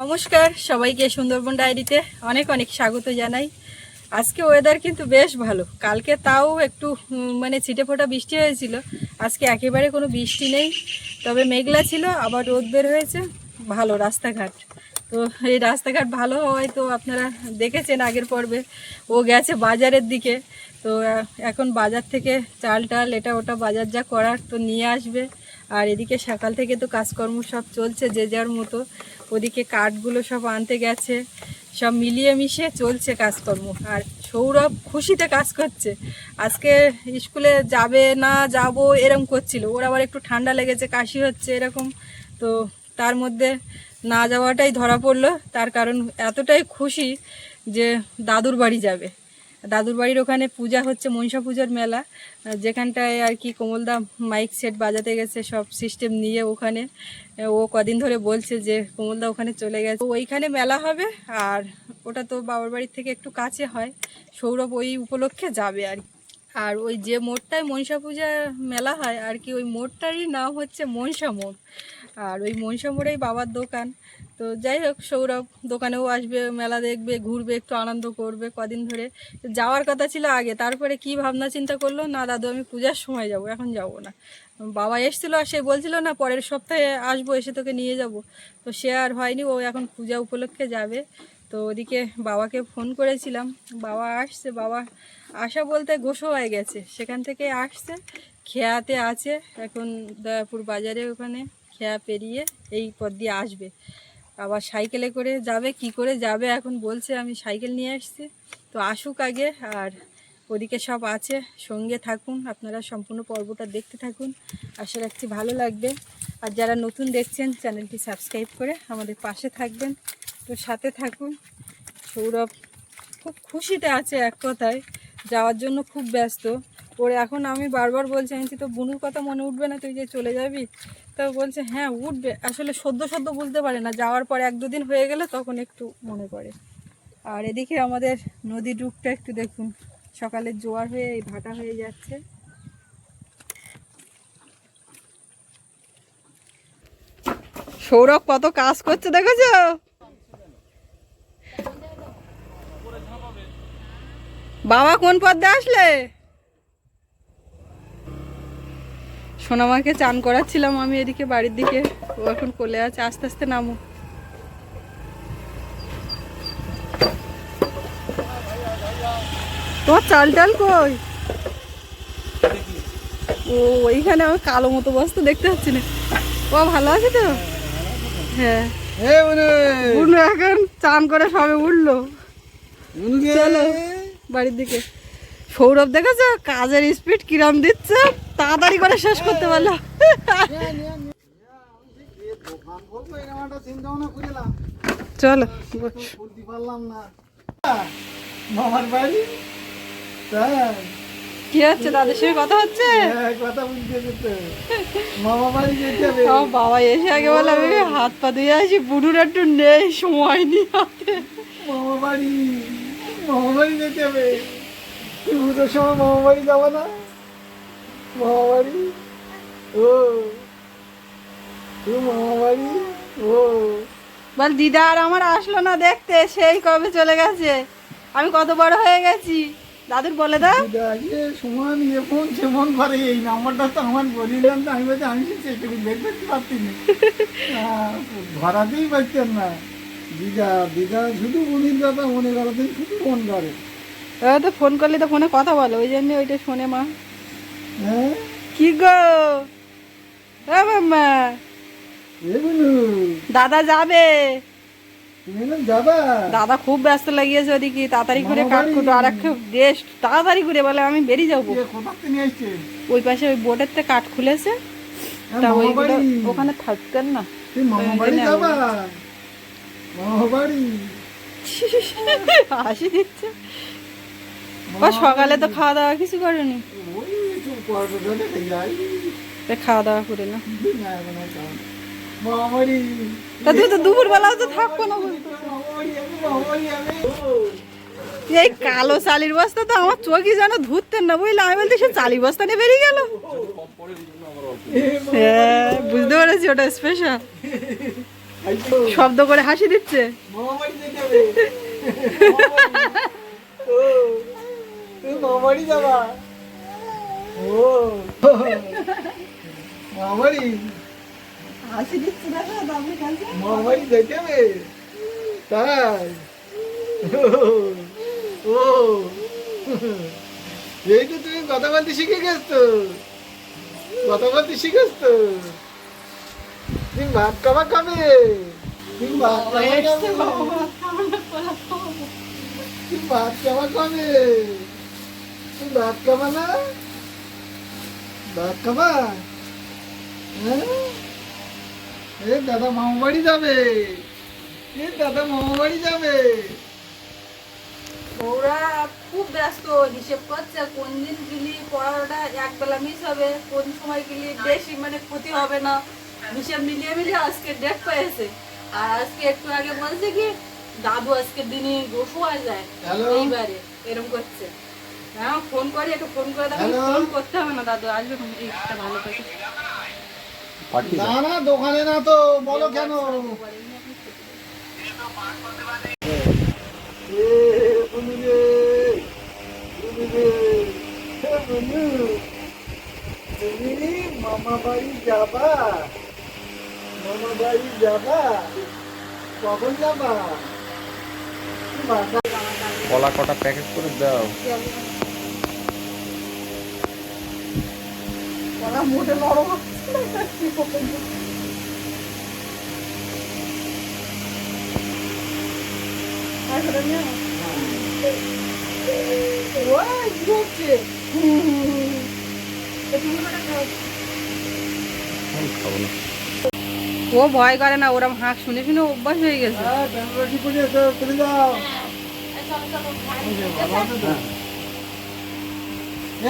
নমস্কার, সবাইকে সুন্দরবন ডায়েরিতে অনেক অনেক স্বাগত জানাই। আজকে ওয়েদার কিন্তু বেশ ভালো। কালকে তাও একটু মানে ছিটে ফোটা বৃষ্টি হয়েছিল। আজকে একেবারে কোনো বৃষ্টি নেই। তবে মেঘলা ছিল, আবার রোদ বের হয়েছে। ভালো রাস্তাঘাট। তো এই রাস্তাঘাট ভালো হওয়ায় তো আপনারা দেখেছেন আগের পর্বে। ও গেছে বাজারের দিকে। তো এখন বাজার থেকে চাল টাল, এটা ওটা বাজার যা করার তো নিয়ে আসবে। আর এদিকে সকাল থেকে তো কাজকর্ম সব চলছে যে যার মতো। ওদিকে কাঠগুলো সব আনতে গেছে। সব মিলিয়ে মিশে চলছে কাজকর্ম। আর সৌরভ খুশিতে কাজ করছে। আজকে স্কুলে যাবে না যাব এরকম করছিল। ওর আবার একটু ঠান্ডা লেগেছে, কাশি হচ্ছে এরকম। তো তার মধ্যে না যাওয়াটাই ধরা পড়ল। তার কারণ এতটাই খুশি যে দাদুর বাড়ি যাবে। দাদুর বাড়ির ওখানে পূজা হচ্ছে, মনসা পুজোর মেলা। যেখানটায় আর কি কোমলদা মাইক সেট বাজাতে গেছে, সব সিস্টেম নিয়ে ওখানে। ও কদিন ধরে বলছে যে কোমলদা ওখানে চলে গেছে। ওইখানে মেলা হবে আর ওটা তো বাবার বাড়ির থেকে একটু কাছে হয়। সৌরভ ওই উপলক্ষে যাবে আর কি। আর ওই যে মোড়টায় মনসা পূজা মেলা হয়, আর কি ওই মোড়টারই নাম হচ্ছে মনসা মোড়। আর ওই মনসা মোড়েই বাবার দোকান। তো যাই হোক, সৌরভ দোকানেও আসবে, মেলা দেখবে, ঘুরবে, একটু আনন্দ করবে কদিন ধরে। যাওয়ার কথা ছিল আগে, তারপরে কি ভাবনা চিন্তা করল? না দাদু, আমি পূজার সময় যাব, এখন যাব না। বাবা এসেছিল, আর সে বলছিল, না, পরের সপ্তাহে আসব, এসে তোকে নিয়ে যাব। তো সে আর হয়নি, ও এখন পূজা উপলক্ষে যাবে। তো ওদিকে বাবাকে ফোন করেছিলাম। বাবা আসছে, বাবা আসা বলতে গোসো হয়ে গেছে। সেখান থেকে আসছে, খেয়াতে আছে, এখন দয়াপুর বাজারে ওখানে। খেয়া পেরিয়ে এই পথ দিয়ে আসবে। আবার সাইকেলে করে যাবে, কি করে যাবে এখন বলছে, আমি সাইকেল নিয়ে আসছি। তো আসুক আগে, আর ওদিকে সব আছে, সঙ্গে থাকুন, আপনারা সম্পূর্ণ পর্বটা দেখতে থাকুন। আশা রাখছি ভালো লাগবে। আর যারা নতুন দেখছেন, চ্যানেলটি সাবস্ক্রাইব করে আমাদের পাশে থাকবেন। তো সাথে থাকুন। সৌরভ খুব খুশিতে আছে এক কথায়, যাওয়ার জন্য খুব ব্যস্ত। ওর এখন আমি বারবার বলছি আমি তো বুনুর কথা মনে উঠবে না? তুই যে চলে যাবি? তো বলছে হ্যাঁ উঠবে। আসলে সদ্য সদ্য বুঝতে পারে না। যাওয়ার পর এক দুদিন হয়ে গেলে তখন একটু মনে পড়ে। আর এদিকে আমাদের নদীর রূপটা একটু দেখুন। সকালে জোয়ার হয়ে, এই ভাটা হয়ে যাচ্ছে। সৌরভ কত কাজ করছে, দেখেছ? বাবা কোন পদ্মে আসলে? সোনামাকে চান করাচ্ছিলাম আমি এদিকে বাড়ির দিকে। ও এখন কোলে আছে আস্তে আস্তে নামো। তোমার চাল টাল কই? ও ওইখানে আমার কালো মতো বস্তা দেখতে পাচ্ছি না। ও ভালো আছে তো? হ্যাঁ। এখন চান করে সবে উঠল। চলো বাড়ির দিকে। সৌরভ দেখেছ? কাজের স্পিড কিরম দিচ্ছে? তাড়াতাড়ি করে শেষ করতে পারল। চলো। কি হচ্ছে? দাদের সঙ্গে কথা হচ্ছে? বাবা এসে আগে বলে, আমি হাত পা দিয়ে আসি বুড়ুর একটু নেই, সময় নেই হাতে। মামা বাড়ি মামা বাড়ি যেতে হবে। তুই পুজোর সময় মামা বাড়ি যাব না? মামা বাড়ি ও তুই মামা ও। বল দিদা আর আমার আসলো না দেখতে সেই কবে চলে গেছে? আমি কত বড় হয়ে গেছি। দাদুর বলে দাও। সময় নিয়ে ফোন সে ফোন করে এই নাম্বারটা তো আমার বলিলাম তো আমি বলছি আমি সেটুকু বের করতে পারছি না। ধরাতেই পারছেন না। দিদা দিদা শুধু উনির কথা মনে করাতে শুধু ফোন করে। ও তো ফোন করলে তো ফোনে কথা বলে ওই জন্য ওইটা শোনে মা। হ্যাঁ? কি গো? মাম্মা। দাদা যাবে? দাদা খুব ব্যস্ত লাগিয়েছে ওদিকে তাড়াতাড়ি করে কাট কুটো আর একটা গেস্ট তাড়াতাড়ি করে বলে আমি বেরিয়ে যাব। ওই পাশে ওই বোর্ডের থেকে কাঠ খুলেছে। হ্যাঁ, তা ওইগুলো ওখানে থাকতেন না। হাসি দিচ্ছে। ও সকালে তো খাওয়া দাওয়া কিছু করেনি? খাওয়া দাওয়া করে না তুই তো তো না। এই কালো বস্তা তো আমার যেন না আমি বস্তা নিয়ে বেরিয়ে গেল। হ্যাঁ বুঝতে পেরেছি, ওটা স্পেশাল শব্দ করে হাসি দিচ্ছে মামাবাড়ি যেতে হবে ও মামাবাড়ি যাবা। ও। কালকে মামাবাড়ি যেতে হবে তাই। ও। এই তো তুমি কথা বলতে শিখে গেছ। তো কথা বলতে শিখেছ তো তুমি ভাত খাবা খাবে তুমি ভাত খাবে তুমি ভাত খাবা খাবে তুমি ভাত খাবা না? ভাত খাবা? এ? দাদা মামা বাড়ি যাবে। এ দাদা মামা বাড়ি যাবে। ওরা খুব ব্যস্ত হিসেব করছে কোন দিন গেলি পড়াটা এক বেলা মিস হবে কোন সময় গেলি বেশি মানে ক্ষতি হবে না। হিসেব মিলিয়ে মিলিয়ে আজকে ডেট পেয়েছে আর আজকে একটু আগে বলছে কি দাদু আজকের দিনে রসুয়া যায় এইবারে এরকম করছে। হ্যাঁ ফোন করি একটু ফোন করে দেখো ফোন করতে হবে না দাদু আসবে এইটা ভালো করে না না দোকানে না তো বলো কেন তুমি মামা বাড়ি যাবা মামা বাড়ি যাবা কখন যাবা কলা কটা প্যাকেট করে দাও। মোটে নরম। ওই, খাব না। ও ভয় করে না ওরম হাঁক শুনে শুনে অভ্যাস হয়ে গেছে। হ্যাঁ ট্যাংরা ঠিক করে এসো চলে যাও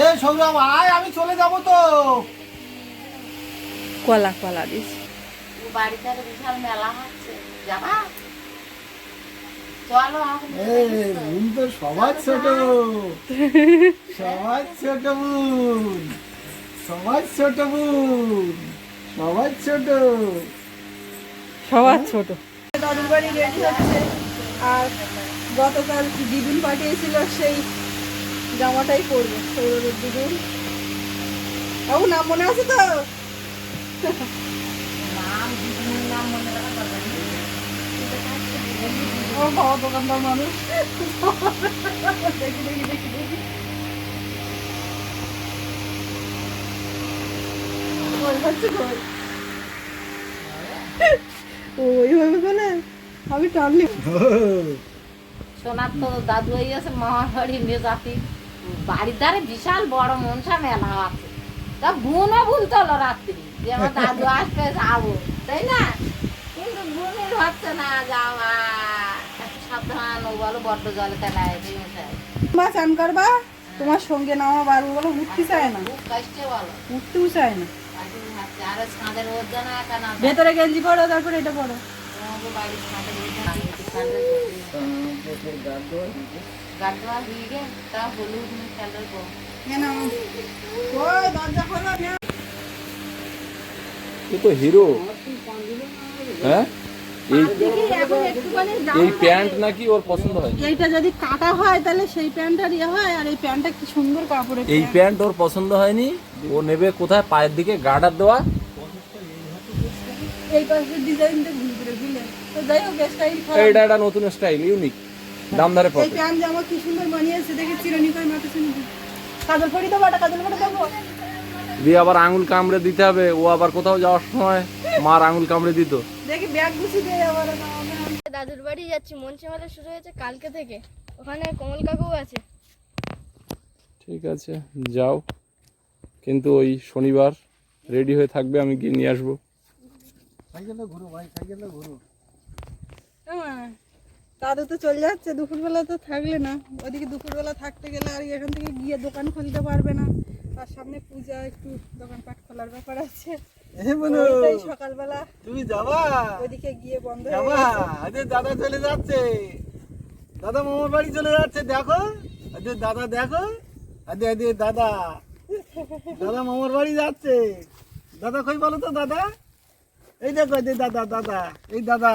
এ সৌরভ আয় আমি চলে যাব তো। কলা কলা দিস। বাড়িতে বিশাল মেলা হচ্ছে। যাবা? চলো এখন এ বোন তো সবার ছোট। সবার ছোট বোন। সবার ছোট বোন। সবার ছোট। সবার ছোট। দাদুর বাড়ি রেডি হচ্ছে। আর গতকাল দিদুন পাঠিয়েছিল সেই জামাটাই পরবে সৌরভের দিদুন বাবু নাম মনে আছে তো? মনে। ও বাবা দোকানদার মানুষ। দেখি দেখি দেখি দেখি। ওই হচ্ছে ওইভাবে বলে? আমি টানলি। সোনার তো দাদু হয়ে গেছে মামার বাড়ি মেজাতি বাড়ির ধারে বিশাল বড় মনসা মেলা আছে। তা বোনও বলতে হলো রাত্রি যে আমার দাদু আসবে যাব তাই না? কিন্তু বোনের হচ্ছে না যাওয়া। সাবধান ও বলো বড্ড জলে তেলায় মা চান করবা? তোমার সঙ্গে নামা বারবার বলো উঠতে চায় না। উঠতেও চায় না। ভেতরে গেঞ্জি পরো তারপরে এটা পরো। হয়ে গে তা হলুদ গো। হিরো। হ্যাঁ? এই দেখি এখন একটুখানি দাম এই প্যান্ট নাকি ওর পছন্দ হয়? এইটা যদি কাটা হয় তাহলে সেই প্যান্টটার ইয়ে হয় আর এই প্যান্টটা কি সুন্দর কাপড়ের এই প্যান্ট। ওর পছন্দ হয়নি। ও নেবে কোথায়? পায়ের দিকে গার্ডার দেওয়া। এই পাশের ডিজাইনটা তো যাই হোক স্টাইল এইটা একটা নতুন স্টাইল ইউনিক দাম ধারে এই পড়বে প্যান্ট জামা কি সুন্দর বানিয়েছে দেখে চিরনি করে মাথা চিনি কাজল পরি দেবো একটা কাজল পরি দেবো। দিয়ে আবার আঙুল কামড়ে দিতে হবে ও আবার কোথাও যাওয়ার সময় মার আঙুল কামড়ে দিত। দেখি ব্যাগ গুছিয়ে দিয়ে আবার দাদুর বাড়ি যাচ্ছি মঞ্চে মেলা শুরু হয়েছে কালকে থেকে। ওখানে কমল কাকু আছে। ঠিক আছে যাও। কিন্তু ওই শনিবার রেডি হয়ে থাকবে আমি গিয়ে নিয়ে আসব। সাইকেলটা ঘুরো ভাই সাইকেলটা ঘুরো। দাদু তো চলে যাচ্ছে দুপুরবেলা তো থাকলে না। ওদিকে দুপুরবেলা থাকতে গেলে আর এখান থেকে গিয়ে দোকান খুলতে পারবে না। তার সামনে পূজা একটু দোকানপাট খোলার ব্যাপার আছে। এ বনু ওইটাই সকালবেলা। তুমি যাবা? ওইদিকে গিয়ে বন্ধ যাবা? গেছে। দাদা চলে যাচ্ছে। দাদা মামার বাড়ি চলে যাচ্ছে দেখো। দাদা দেখো। দাদা। দাদা মামার বাড়ি যাচ্ছে। দাদা কই বলো তো দাদা? এই দেখো দাদা দাদা এই দাদা।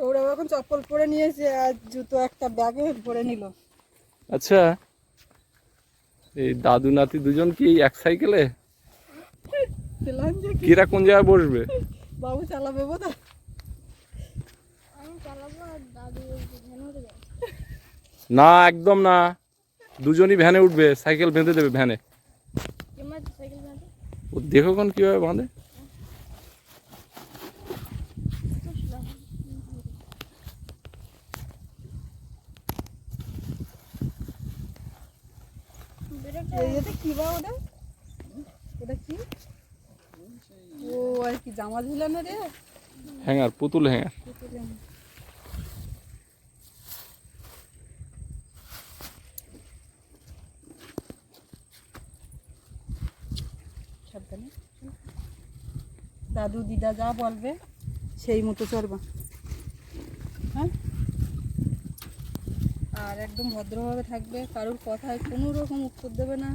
সৌরভ এখন চপ্পল পরে নিয়েছে আর জুতো একটা ব্যাগে ভরে নিল। আচ্ছা এই দাদু নাতি দুজন কি এক সাইকেলে? কিরা কোন জায়গায় বসবে? বাবু চালাবে বোধ আমি চালাবো আর দাদু ভ্যান উঠে যাবে। না একদম না। দুজনই ভ্যানে উঠবে সাইকেল বেঁধে দেবে ভ্যানে। সাইকেল বাঁধে। ও দেখো কোন কীভাবে বাঁধে। কি বা ওটা? ওটা কি? ও আর কি জামা ঝুলানো রে? হ্যাঙ্গার পুতুল হ্যাঙ্গার। সাবধানে। দাদু দিদা যা বলবে সেই মতো চলবা। হ্যাঁ? আর একদম ভদ্রভাবে থাকবে কারোর কথায় কোনো রকম উত্তর দেবে না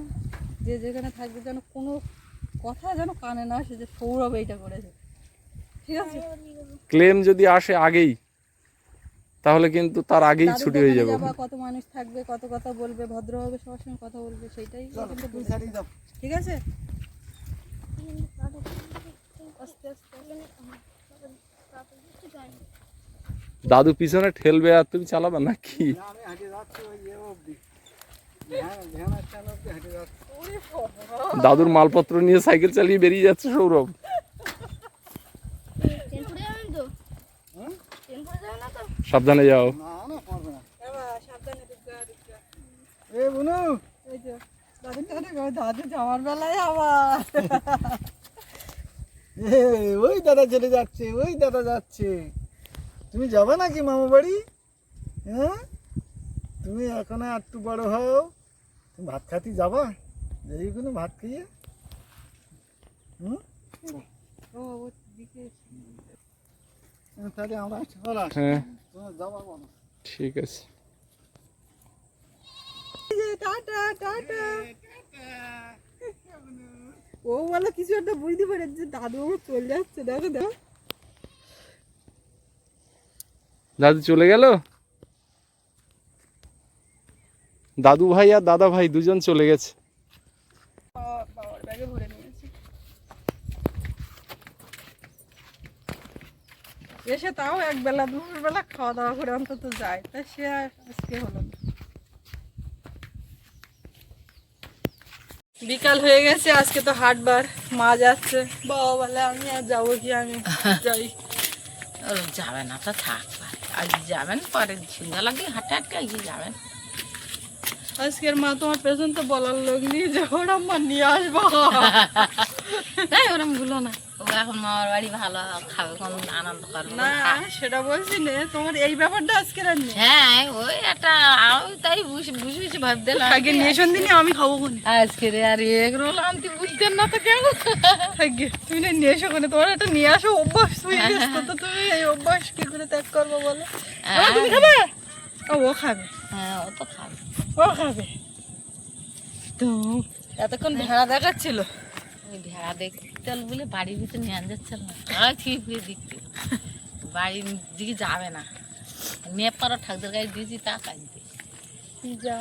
যে যেখানে থাকবে যেন কোনো কথা যেন কানে না আসে যে সৌরভ এইটা করেছে। ঠিক আছে? ক্লেম যদি আসে আগেই তাহলে কিন্তু তার আগেই ছুটি হয়ে যাবে। কত মানুষ থাকবে কত কথা বলবে ভদ্রভাবে সবার সঙ্গে কথা বলবে সেটাই ঠিক আছে? আস্তে আস্তে। দাদু পিছনে ঠেলবে আর তুমি চালাবে নাকি? না, যাচ্ছি দাদুর মালপত্র নিয়ে সাইকেল চালিয়ে বেরিয়ে যাচ্ছে সৌরভ। সাবধানে যাও। ওই দাদা চলে যাচ্ছে ওই দাদা যাচ্ছে। তুমি যাবে নাকি মামা বাড়ি? হ্যাঁ? তুমি এখন একটু বড় হও। তুমি ভাত খাতে যাবা? দেখি কোনো ভাত খাইয়ে। হুম? দিকে তাহলে আমরা হ্যাঁ। তোমার যাবা ঠিক আছে। Tata tata. ও বলে কিছু একটা বুঝতে পারে যে দাদু আমার চলে যাচ্ছে দেখো দেখো। দাদু চলে গেল? দাদু ভাই আর দাদা ভাই দুজন চলে গেছে। এসে তাও এক বেলা দুপুর বেলা খাওয়া দাওয়া করে অন্তত যায়। তা সে আর আজকে হলো না। বিকাল হয়ে গেছে আজকে তো হাটবার মা যাচ্ছে। বাবা বলে আমি আর যাব কি আমি? যাই। ও যাবেন না তা থাক। আজ যাবেন পরে সন্ধ্যা লাগে হাঁটে হাঁটকে আজকে যাবেন। আজকের মা তোমার পেছন তো বলার লোক নিয়ে যে ওরম আমার নিয়ে আসব। তাই ওরম ভুলো না। এখন মামার বাড়ি ভালো খাবে কোন আনন্দ করবে। না সেটা বলছি না তোমার এই ব্যাপারটা আজকে আর হ্যাঁ ওই একটা আমি তাই বুঝে বুঝে বুঝে ভাবছিলাম আগে নেশন দিনে আমি খাব কোন? আজকে রে আর এগ রোল আনতে বুঝতেন না তো কেমন আগে তুমি না নিয়ে এসো কোনে তোমার একটা নিয়ে আসো অভ্যাস হয়ে গেছে তো, তুমি এই অভ্যাস কি করে ত্যাগ করব বলো? তুমি খাবে? ও খাবে। হ্যাঁ ও তো খাবে। ও খাবে। তো এতক্ষণ ভেড়া দেখাচ্ছিল। ভেড়া দেখতে বলে বাড়ির ভিতরে নিয়ে যাচ্ছে না। আর ফিরে বাড়ির দিকে যাবে না। নেপারও ঠাকুর গাড়ি দিয়েছি তা কাঁদতে যা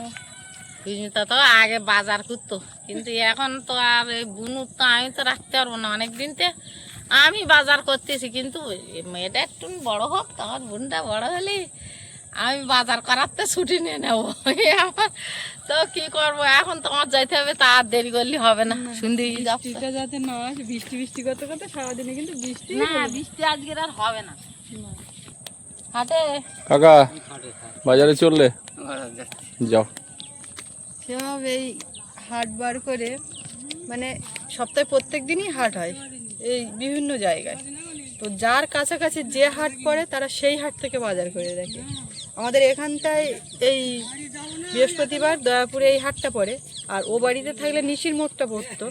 সুস্মিতা তো আগে বাজার করতো কিন্তু এখন তো আর এই বুনু তো আমি তো রাখতে পারব না। অনেক দিনতে আমি বাজার করতেছি কিন্তু মেয়েটা একটু বড় হোক তখন বোনটা বড় হলে আমি বাজার করাতে ছুটি নিয়ে নেব। আমার তো কি করব? এখন তোমার যাইতে হবে তা আর দেরি করলে হবে না। যাচ্ছে। বৃষ্টিটা যাতে না আসে বৃষ্টি বৃষ্টি করতে করতে সারাদিনে কিন্তু বৃষ্টি না বৃষ্টি আজকের আর হবে না। হাটে? কাকা বাজারে চললে? যাও। সেভাবে এই হাট বার করে মানে সপ্তাহে প্রত্যেক দিনই হাট হয় এই বিভিন্ন জায়গায়। তো যার কাছাকাছি যে হাট পড়ে তারা সেই হাট থেকে বাজার করে রাখে আমাদের এখানটায় এই বৃহস্পতিবার দয়াপুরে এই হাটটা পড়ে, আর ও বাড়িতে থাকলে নিশির মোড়টা পড়তো।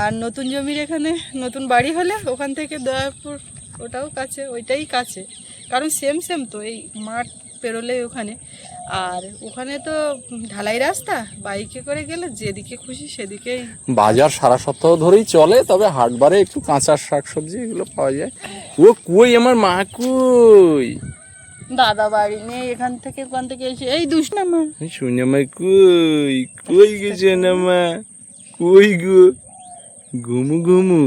আর নতুন জমির এখানে নতুন বাড়ি হলে ওখান থেকে দয়াপুর ওটাও কাছে, ওইটাই কাছে। কারণ সেম সেম তো, এই মাঠ পেরোলে ওখানে। আর ওখানে তো ঢালাই রাস্তা, বাইকে করে গেলে যেদিকে খুশি সেদিকেই। বাজার সারা সপ্তাহ ধরেই চলে, তবে হাটবারে একটু কাঁচা শাক সবজি এগুলো পাওয়া যায়। ও কই আমার মা কই? দাদা বাড়ি নেই এখান থেকে ওখান থেকে এসে এই শুনে মা। কই কই গেছে না মা? কই গো? ঘুমু ঘুমু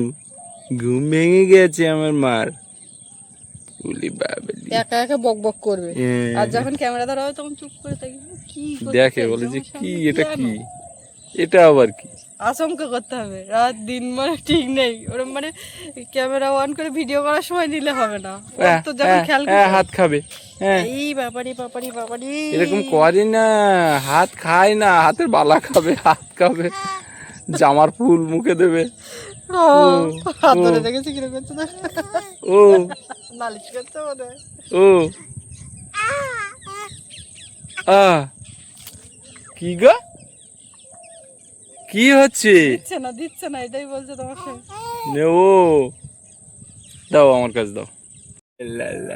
ঘুম ভেঙে গেছে আমার মার। বাবলি। একা একা বক বক করবে। হ্যাঁ। আর যখন ক্যামেরা ধরা হয় তখন চুপ করে থাকি কি দেখে বলে যে কি এটা কি এটা আবার কি? আশঙ্কা করতে হবে। রাত দিন মানে ঠিক নেই। ওরকম মানে ক্যামেরা অন করে ভিডিও করার সময় নিলে হবে না। ওর তো যখন খেয়াল হাত খাবে। হ্যাঁ। এই ব্যাপারি এরকম করে না হাত খায় না হাতের বালা খাবে হাত খাবে জামার ফুল মুখে দেবে। ও, হাত ধরে দেখেছি কীরকম করছে ও। নালিশ করছে মনে ও। আ কি গো? কি হচ্ছে? দিচ্ছে না দিচ্ছে না এটাই বলছে তোমাকে। নে ও দাও আমার কাছে দাও।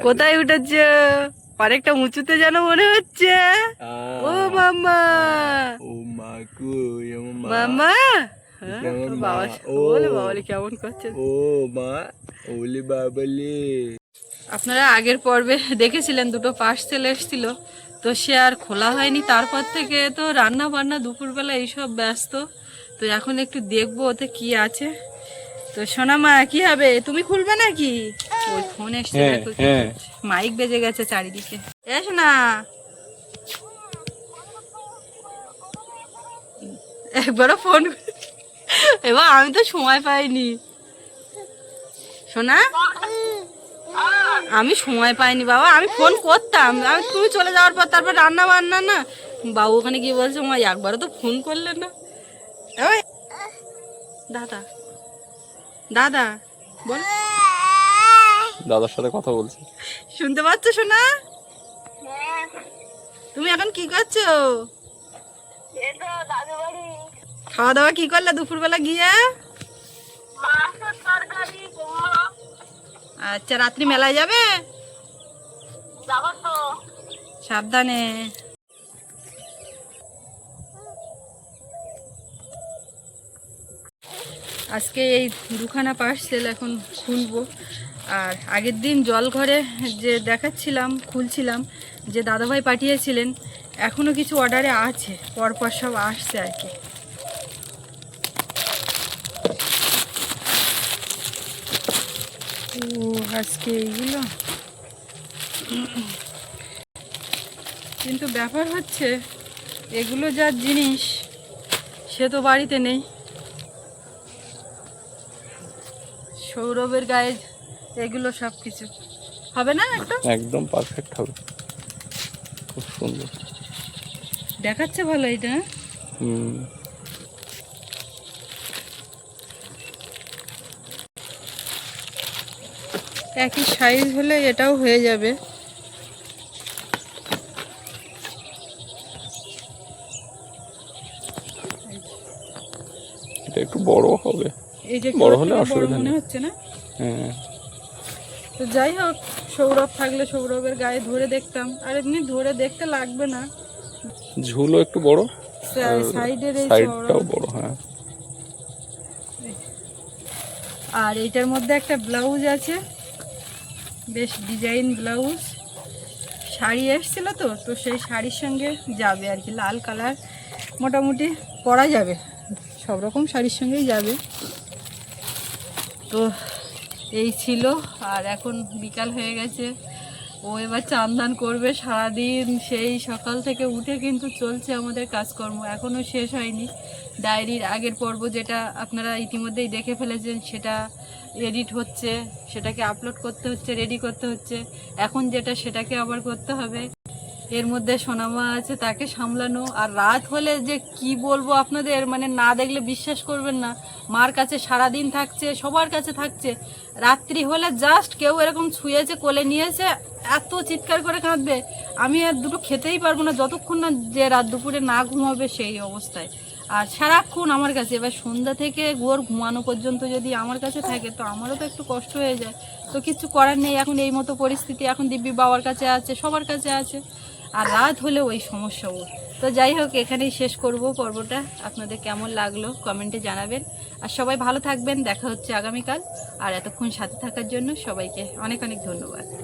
কোথায় উঠেছে? অনেকটা উঁচুতে যেন মনে হচ্ছে। ও মাম্মা। ও মা আমার হ্যাঁ, আপনারা আগের পর্বে দেখেছিলেন দুটো পার্সেল এসেছিল। তো সে আর খোলা হয়নি। তারপর থেকে তো রান্না বান্না দুপুরবেলা এইসব ব্যস্ত। তো এখন একটু দেখব ওতে কি আছে। তো সোনা মা কি হবে? তুমি খুলবে নাকি? ওই ফোন এসছে হ্যাঁ, হ্যাঁ। মাইক বেজে গেছে চারিদিকে। এস না একবারও ফোন এবার আমি তো সময় পাইনি। শোনা আমি সময় পাইনি বাবা আমি ফোন করতাম। আমি তুমি চলে যাওয়ার পর তারপর রান্না বান্না না। বাবু ওখানে গিয়ে বলছে মা একবারও তো ফোন করলে না। দাদা। দাদা বল। দাদার সাথে কথা বলছি। শুনতে পাচ্ছ শোনা তুমি এখন কি করছ? খাওয়া দাওয়া কি করলে দুপুরবেলা গিয়ে? আচ্ছা রাত্রি মেলায় যাবে? সাবধানে। আজকে এই দুখানা পার্সেল এখন খুলবো। আর আগের দিন জল ঘরে যে দেখাচ্ছিলাম, খুলছিলাম, যে দাদাভাই পাঠিয়েছিলেন এখনও কিছু অর্ডারে আছে, পরপর সব আসছে আর কি। ও, আজকে এইগুলো? কিন্তু ব্যাপার হচ্ছে, এগুলো যার জিনিস, সে তো বাড়িতে নেই। সৌরভের গায়ে এগুলো সব কিছু হবে না একটা? একদম পারফেক্ট হবে। খুব সুন্দর। দেখাচ্ছে ভালো এটা? হুম। একই সাইজ হলে এটাও হয়ে যাবে। এটা একটু বড় হবে। এই যে বড় বড় হলে বড় অসুবিধা মনে নেই। হচ্ছে না? হ্যাঁ। তো যাই হোক সৌরভ থাকলে সৌরভের গায়ে ধরে দেখতাম। আর এমনি ধরে দেখতে লাগবে না। ঝুলও একটু বড় সাইডের এই সাইডটাও বড় হ্যাঁ। আর এইটার মধ্যে একটা ব্লাউজ আছে। বেশ ডিজাইন ব্লাউজ শাড়ি এসছিল তো তো সেই শাড়ির সঙ্গে যাবে আর কি লাল কালার মোটামুটি পরা যাবে। সব রকম শাড়ির সঙ্গেই যাবে। তো এই ছিল, আর এখন বিকাল হয়ে গেছে। ও এবার চান্দান করবে সারাদিন, সেই সকাল থেকে উঠে কিন্তু চলছে আমাদের কাজকর্ম এখনও শেষ হয়নি। ডায়েরির আগের পর্ব যেটা আপনারা ইতিমধ্যেই দেখে ফেলেছেন, সেটা এডিট হচ্ছে, সেটাকে আপলোড করতে হচ্ছে রেডি করতে হচ্ছে। এখন যেটা, সেটাকে আবার করতে হবে। এর মধ্যে সোনামা আছে, তাকে সামলানো। আর রাত হলে যে কি বলব আপনাদের মানে না দেখলে বিশ্বাস করবেন না। মার কাছে সারাদিন থাকছে, সবার কাছে থাকছে। রাত্রি হলে জাস্ট কেউ এরকম ছুঁয়েছে, কোলে নিয়েছে, এত চিৎকার করে কাঁদবে। আমি আর দুটো খেতেই পারব না, যতক্ষণ না যে রাত দুপুরে না ঘুমাবে সেই অবস্থায়। আর সারাক্ষণ আমার কাছে, এবার সন্ধ্যা থেকে ওর ঘুমানো পর্যন্ত যদি আমার কাছে থাকে, তো আমারও তো একটু কষ্ট হয়ে যায়। তো কিছু করার নেই, এখন এই মতো পরিস্থিতি, এখন দিব্যি বাবার কাছে আছে, সবার কাছে আছে। আর রাত হলে ওই সমস্যা ওর। তো যাই হোক, এখানেই শেষ করব পর্বটা। আপনাদের কেমন লাগল কমেন্টে জানাবেন। আর সবাই ভালো থাকবেন, দেখা হচ্ছে আগামীকাল। আর এতক্ষণ সাথে থাকার জন্য সবাইকে অনেক অনেক ধন্যবাদ।